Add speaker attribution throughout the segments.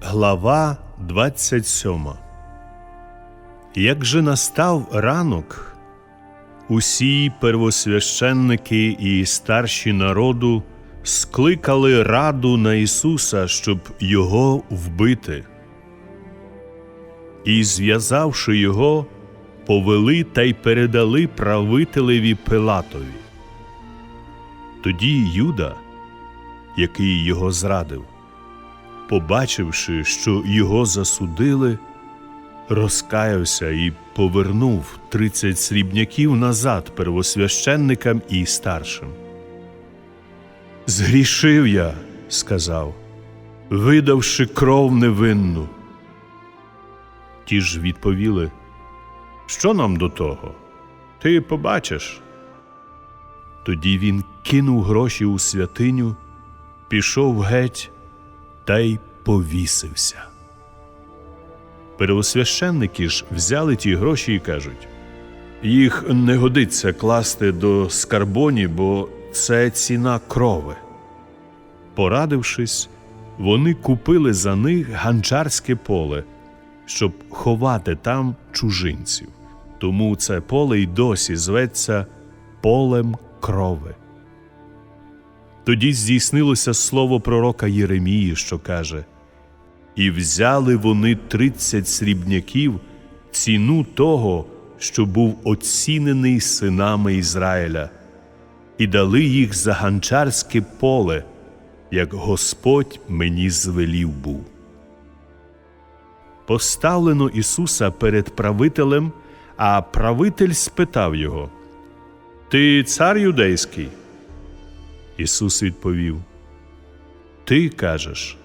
Speaker 1: Глава 27 Як же настав ранок, усі первосвященники і старші народу скликали раду на Ісуса, щоб Його вбити. І, зв'язавши його, повели та й передали правителеві Пилатові. Тоді Юда, який його зрадив, побачивши, що його засудили, розкаявся і повернув тридцять срібняків назад первосвященникам і старшим. Згрішив я, сказав, видавши кров невинну. Ті ж відповіли, що нам до того? Ти побачиш. Тоді він кинув гроші у святиню, пішов геть та й повісився. Первосвященники ж взяли ті гроші і кажуть їх не годиться класти до скарбоні, бо це ціна крови. Порадившись, вони купили за них ганчарське поле, щоб ховати там чужинців. Тому це поле й досі зветься полем крови. Тоді здійснилося слово пророка Єремії, що каже: І взяли вони тридцять срібняків ціну того, що був оцінений синами Ізраїля, і дали їх за ганчарське поле, як Господь мені звелів був. Поставлено Ісуса перед правителем, а правитель спитав його: Ти цар юдейський? Ісус відповів: Ти кажеш.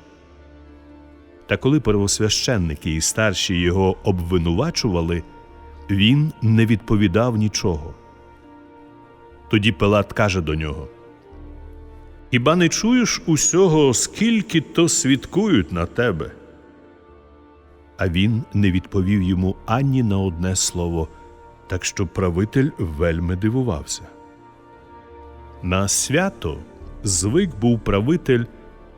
Speaker 1: Та коли первосвященники і старші його обвинувачували, він не відповідав нічого. Тоді Пилат каже до нього: Хіба не чуєш усього, скільки то свідкують на тебе? А він не відповів йому ані на одне слово, так що правитель вельми дивувався. На свято звик був правитель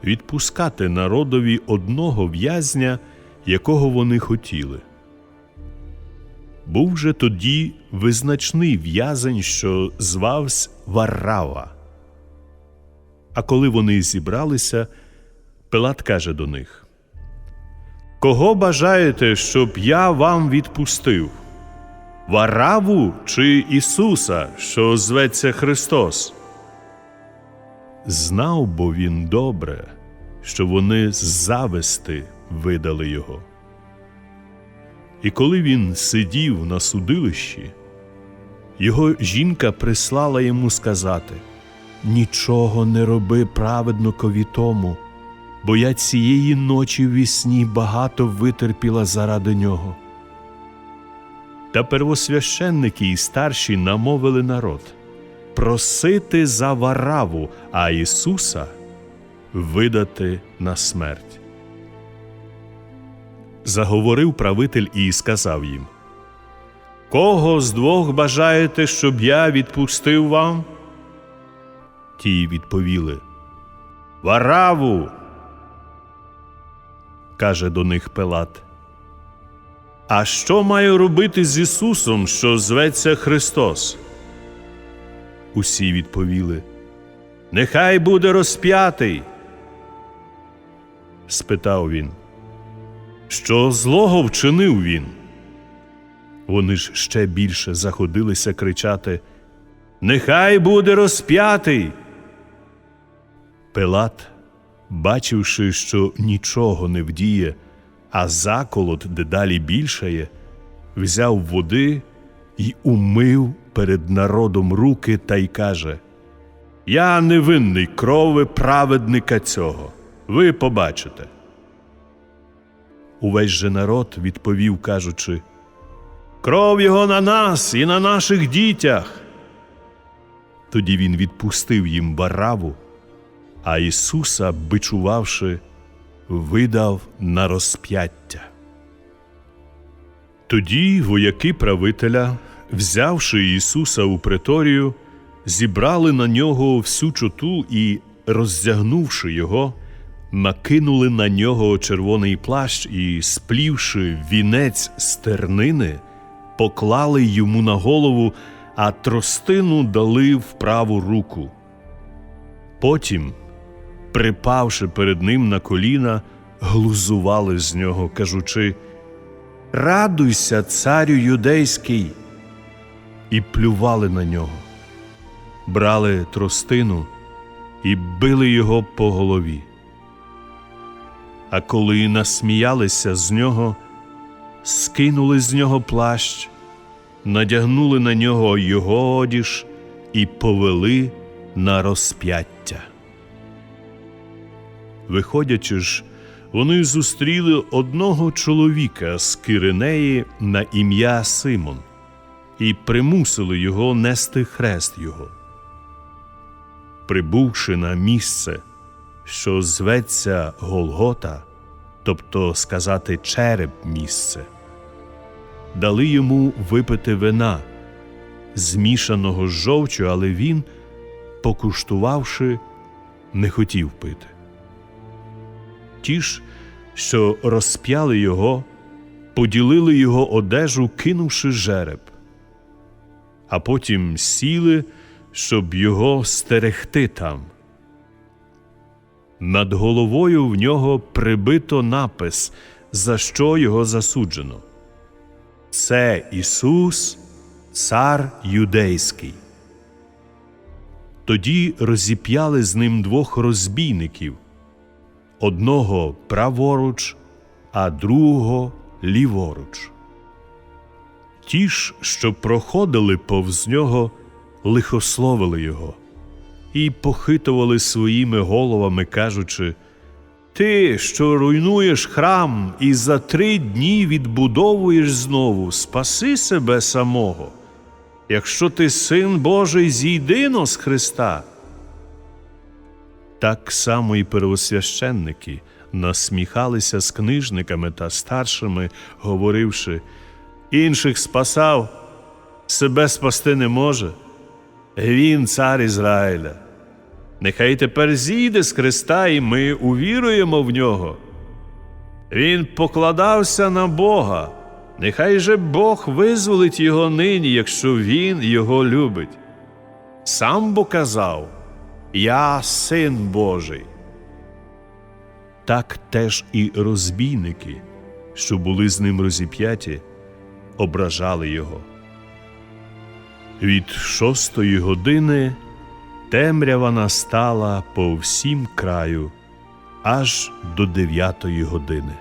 Speaker 1: відпускати народові одного в'язня, якого вони хотіли. Був же тоді визначний в'язень, що звався Варрава. А коли вони зібралися, Пилат каже до них: Кого бажаєте, щоб я вам відпустив? Вараву чи Ісуса, що зветься Христос? Знав бо він добре, що вони з зависти видали його. І коли він сидів на судилищі, його жінка прислала йому сказати Нічого не роби праведникові тому, бо я цієї ночі в вісні багато витерпіла заради нього. Та первосвященники і старші намовили народ просити за вараву, а Ісуса видати на смерть. Заговорив правитель і сказав їм Кого з двох бажаєте, щоб я відпустив вам? Ті відповіли Вараву. каже до них Пилат. А що маю робити з Ісусом, що зветься Христос? Усі відповіли Нехай буде розп'ятий. Спитав він, що злого вчинив він? Вони ж ще більше заходилися кричати Нехай буде розп'ятий. Пилат, бачивши, що нічого не вдіє, а заколот дедалі більшає, взяв води і умив перед народом руки та й каже: Я невинний крови праведника цього. Ви побачите. Увесь же народ відповів, кажучи: Кров його на нас і на наших дітях. Тоді він відпустив їм бараву, а Ісуса, бичувавши, видав на розп'яття. Тоді вояки правителя, взявши Ісуса у преторію, зібрали на нього всю чоту і, роздягнувши його, накинули на нього червоний плащ і, сплівши вінець стернини, поклали йому на голову, а тростину дали в праву руку. Потім, припавши перед ним на коліна, глузували з нього, кажучи Радуйся, царю юдейський, і плювали на нього, брали тростину і били його по голові. А коли насміялися з нього, скинули з нього плащ, надягнули на нього його одіж і повели на розп'яття. Виходячи ж, вони зустріли одного чоловіка з Киринеї на ім'я Симон і примусили його нести хрест його. Прибувши на місце, що зветься Голгота, тобто сказати череп місце, дали йому випити вина, змішаного з жовчю, але він, покуштувавши, не хотів пити. Ті ж, що розп'яли його, поділили його одежу, кинувши жереб, а потім сіли, щоб його стерегти там. Над головою в нього прибито напис, за що його засуджено. Це Ісус, Цар Юдейський. Тоді розіп'яли з ним двох розбійників одного праворуч, а другого ліворуч. Ті ж, що проходили повз нього, лихословили його і похитували своїми головами, кажучи Ти, що руйнуєш храм і за три дні відбудовуєш знову, спаси себе самого. Якщо ти син Божий, зійди з Христа. Так само і первосвященники насміхалися з книжниками та старшими, говоривши інших спасав, себе спасти не може. Він цар Ізраїля. Нехай тепер зійде з Христа, і ми увіруємо в нього. Він покладався на Бога. Нехай же Бог визволить його нині, якщо він його любить. Сам бо казав Я син Божий. Так теж і розбійники, що були з ним розіп'яті, ображали його. Від шостої години темрява настала по всім краю аж до дев'ятої години.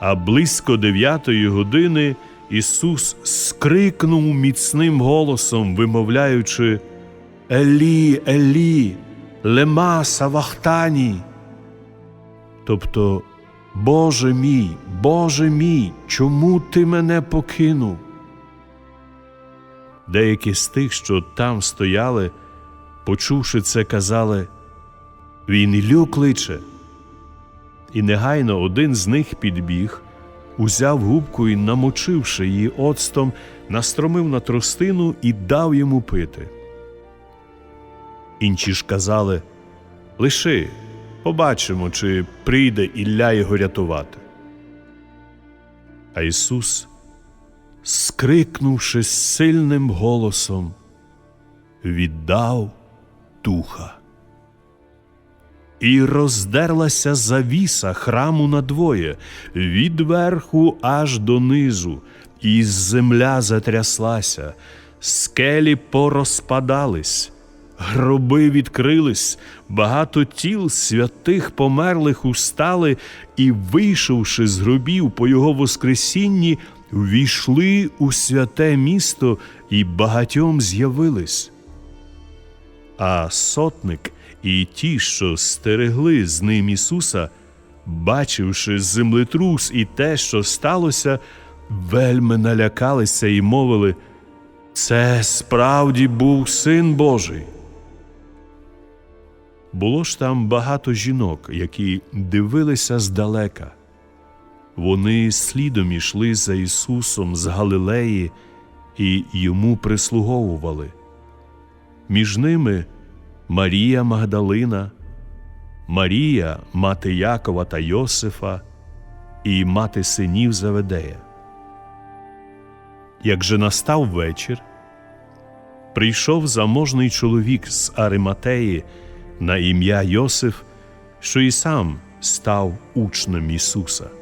Speaker 1: А близько дев'ятої години Ісус скрикнув міцним голосом, вимовляючи Елі, Елі, лема савахтані. Тобто, Боже мій, Боже мій, чому ти мене покинув? Деякі з тих, що там стояли, почувши це, казали Він Іллю кличе. І негайно один з них підбіг, узяв губку і, намочивши її оцтом, настромив на тростину і дав йому пити. Інші ж казали Лиши, побачимо, чи прийде Ілля його рятувати. А Ісус скрикнувши сильним голосом, віддав духа. І роздерлася завіса храму надвоє, від верху аж донизу, і земля затряслася, скелі порозпадались, гроби відкрились, багато тіл святих померлих устали і, вийшовши з гробів по його воскресінні, ввійшли у святе місто і багатьом з'явились. А сотник і ті, що стерегли з ним Ісуса, бачивши землетрус і те, що сталося, вельми налякалися і мовили Це справді був син Божий. Було ж там багато жінок, які дивилися здалека. Вони слідом ішли за Ісусом з Галилеї і йому прислуговували. Між ними Марія Магдалина, Марія, мати Якова та Йосифа, і мати синів Заведея. Як же настав вечір, прийшов заможний чоловік з Ариматеї на ім'я Йосиф, що і сам став учнем Ісуса.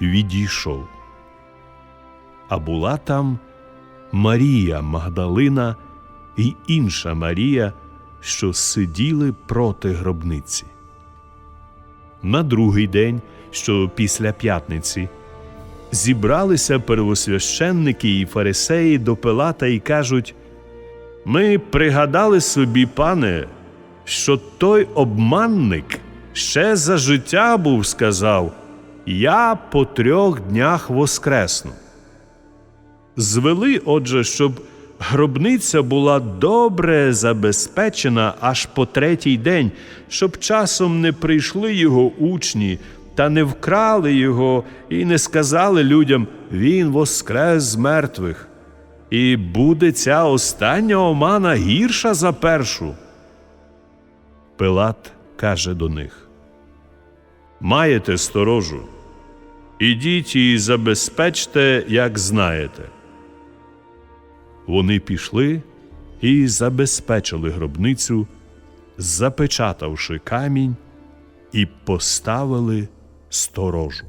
Speaker 1: відійшов. А була там Марія Магдалина і інша Марія, що сиділи проти гробниці. На другий день, що після п'ятниці, зібралися первосвященники і фарисеї до Пилата і кажуть: Ми пригадали собі, пане, що той обманник ще за життя був сказав: Я по трьох днях воскресну. Звели, отже, щоб гробниця була добре забезпечена аж по третій день, щоб часом не прийшли його учні та не вкрали його і не сказали людям Він воскрес з мертвих. І буде ця остання омана гірша за першу. Пилат каже до них Маєте сторожу, ідіть і забезпечте, як знаєте. Вони пішли і забезпечили гробницю, запечатавши камінь, і поставили сторожу.